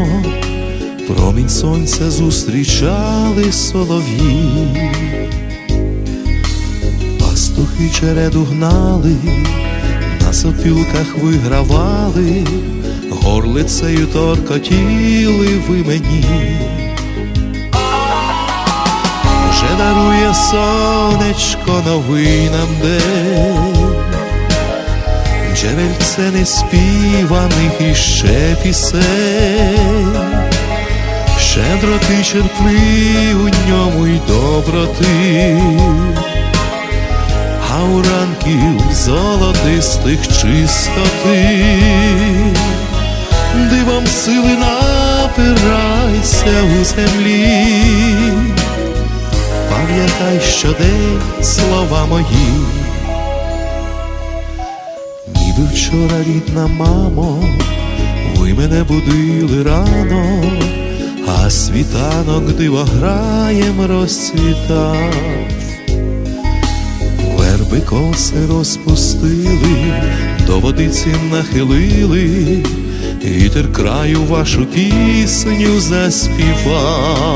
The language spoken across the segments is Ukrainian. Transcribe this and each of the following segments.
рано, промінь сонця зустрічали солов'ї, пастухи череду гнали, на сопілках вигравали, горлицею торкотіли ви мені. Вже дарує сонечко новий нам день, джерельце неспіваних іще пісень, щедроти черпли у ньому й доброти, а у ранків золотистих чистоти, дивом сили напирайся у землі. Пам'ятай щодень слова мої, ніби вчора рідна мамо, ви мене будили рано, а світанок дивограєм розцвітав, верби коси розпустили, до водиці нахилили. Вітер краю вашу пісню заспівав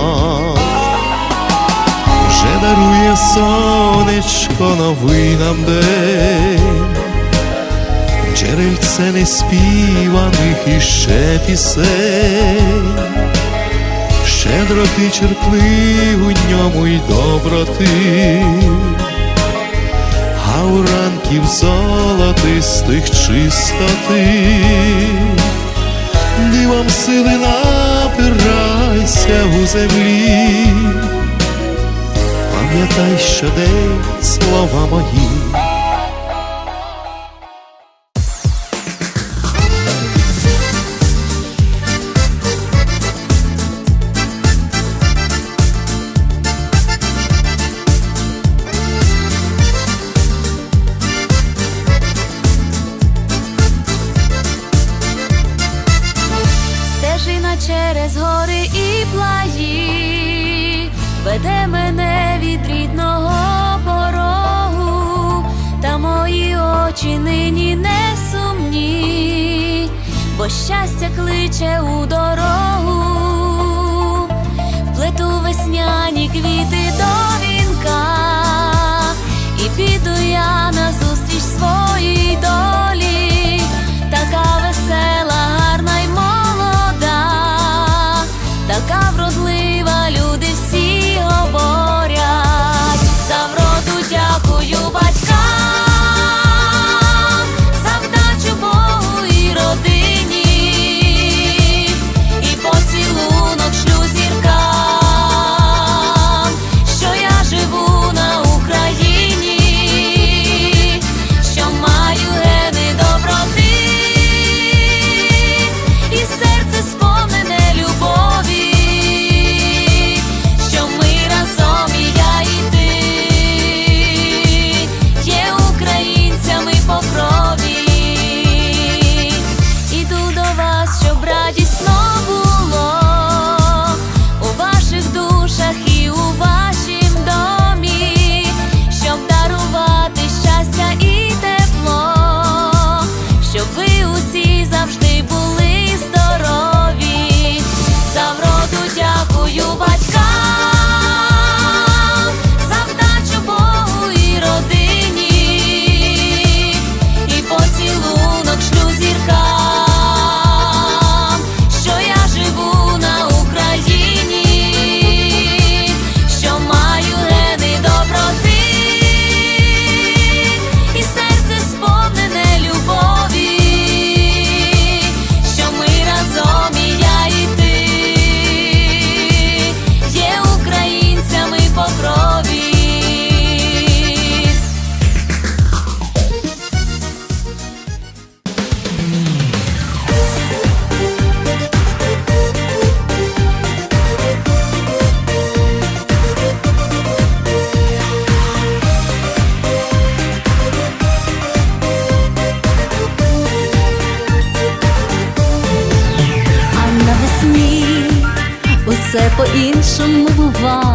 вже дарує сонечко новий нам день, джерельце неспіваних іще пісень, щедроти черпли у ньому й доброти, а у ранків золотистих чистоти, дивом сили напирайся у землі. Пам'ятай щодень слова мої. Через гори і плаї. Веде мене від рідного порогу, та мої очі нині не сумні, бо щастя кличе у дорогу, вплету весняні квіти до вінка, і піду я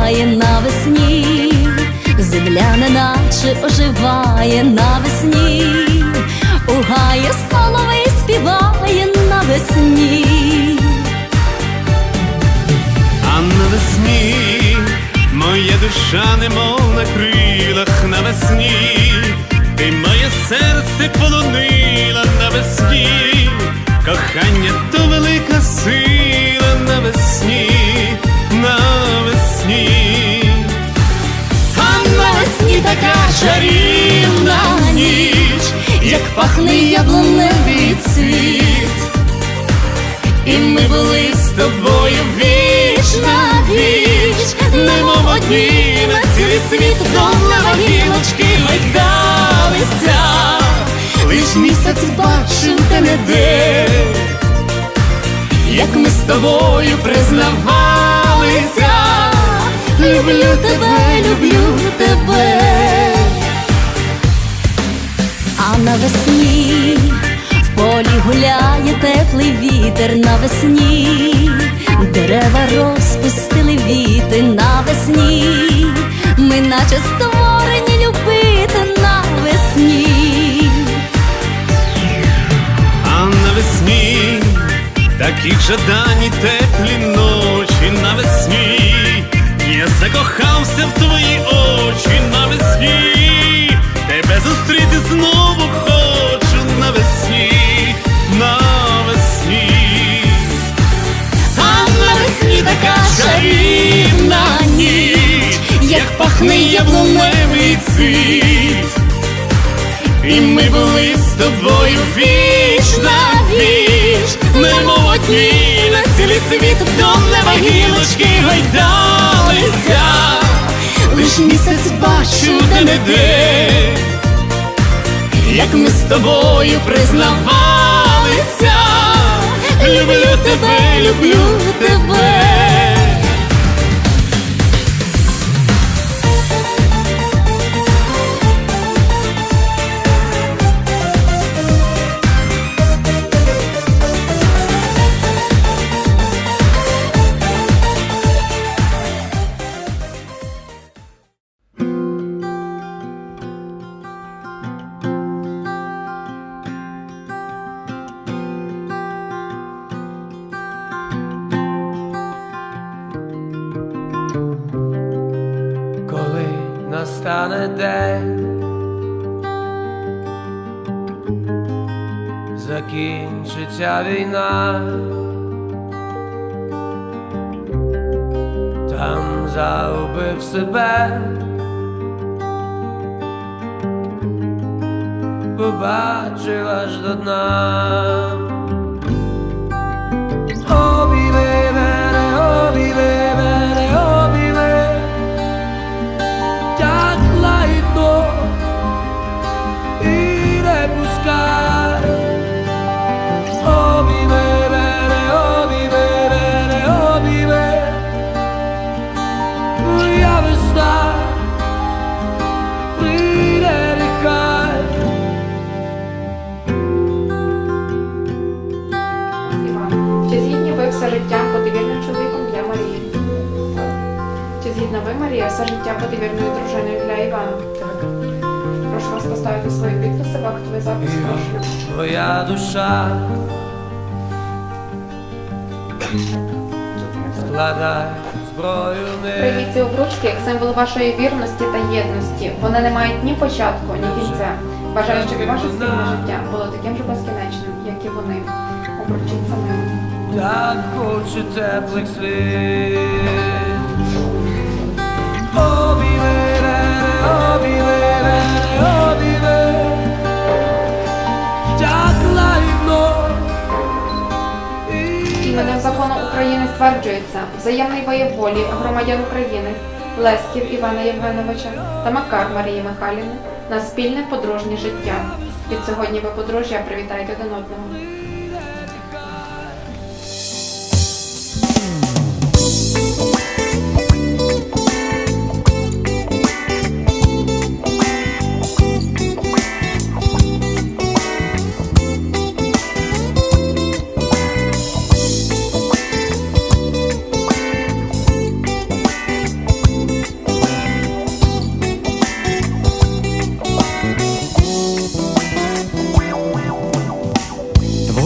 буває навесні, земля неначе оживає навесні, у гаї соловей співає навесні. Яблуневий цвіт. І ми були з тобою віч на віч, немов одні на цілий світ Довна гілочки гойдалися, лиш місяць бачив те не де, як ми з тобою признавалися, люблю тебе, люблю тебе. Навесні в полі гуляє теплий вітер навесні, дерева розпустили віти навесні, ми наче створені любити навесні. А навесні такі жадані теплі ночі навесні. Я закохався в твої світ до неба гілочки гойдалися, лиш місяць бачу де не де, як ми з тобою признавалися, люблю тебе, люблю тебе. Закінчиться війна, там заубив себе, побачив аж до дна. Обійми мене, обійми мене, обійми так лагідно і не пускай. Ви, Марія, все життя бути вірною дружиною для Івана? Так. Прошу вас поставити свої підписи в актовий запис. Прошу. Моя душа складай зброю Прийміть ці обручки як символ вашої вірності та єдності. Вони не мають ні початку, ні кінця. Бажаю, щоб і ваше спільне життя було таким же безкінечним, як і вони. Обручіться ними. так хочу теплих слів. України взаємний воєволі громадян України, Лесків Івана Євгеновича та Макар Марії Михайлівни на спільне подружнє життя. Від сьогодні ви подружжя привітайте один одного.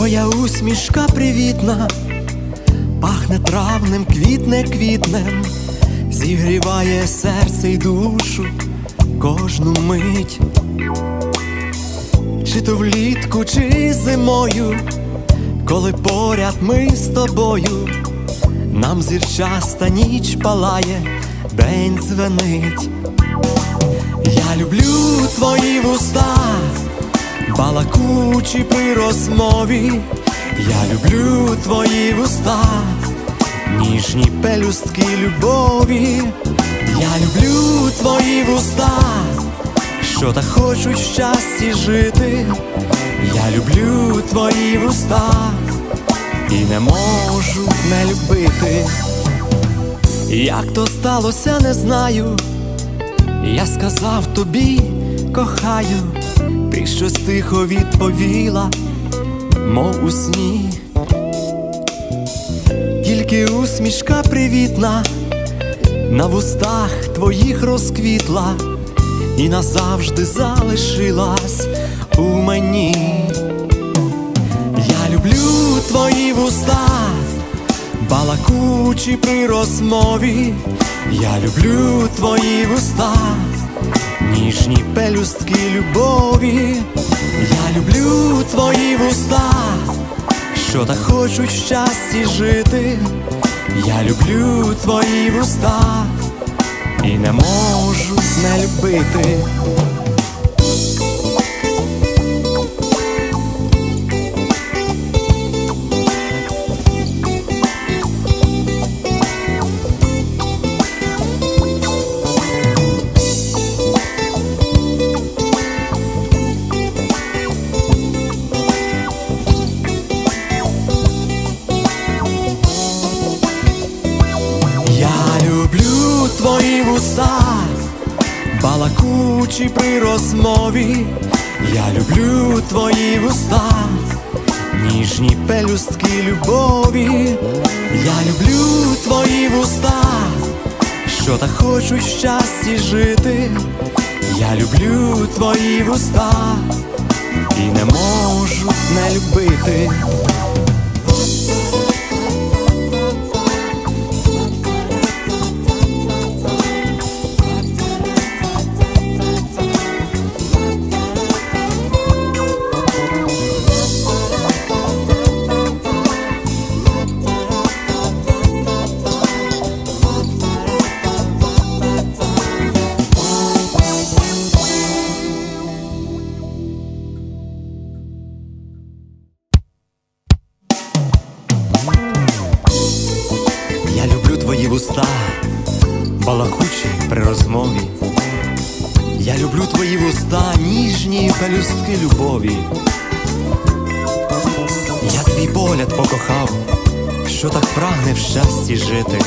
Твоя усмішка привітна, пахне травним, квітне квітнем, зігріває серце й душу кожну мить. Чи то влітку, чи зимою, коли поряд ми з тобою, нам зірчаста ніч палає, день звенить. Я люблю твої вуста, балакучі при розмові. Я люблю твої вуста, ніжні пелюстки любові. Я люблю твої вуста, що так хочуть в щасті жити. Я люблю твої вуста і не можу не любити. Як то сталося, не знаю. Я сказав тобі, кохаю, щось тихо відповіла, мов у сні. Тільки усмішка привітна на вустах твоїх розквітла і назавжди залишилась у мені. Я люблю твої вуста, балакучі при розмові. Я люблю твої вуста, ніжні пелюстки любові. Я люблю твої вуста, що так хочуть щасті жити. Я люблю твої вуста і не можу не любити. Балакучі при розмові. Я люблю твої вуста, ніжні пелюстки любові. Я люблю твої вуста, що так хочуть в щасті жити. Я люблю твої вуста і не можу не любити. Люблю твої вуста, ніжні пелюстки любові. Я твій погляд покохав, що так прагне в щасті жити.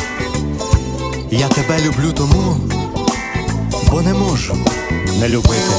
Я тебе люблю тому, бо не можу не любити.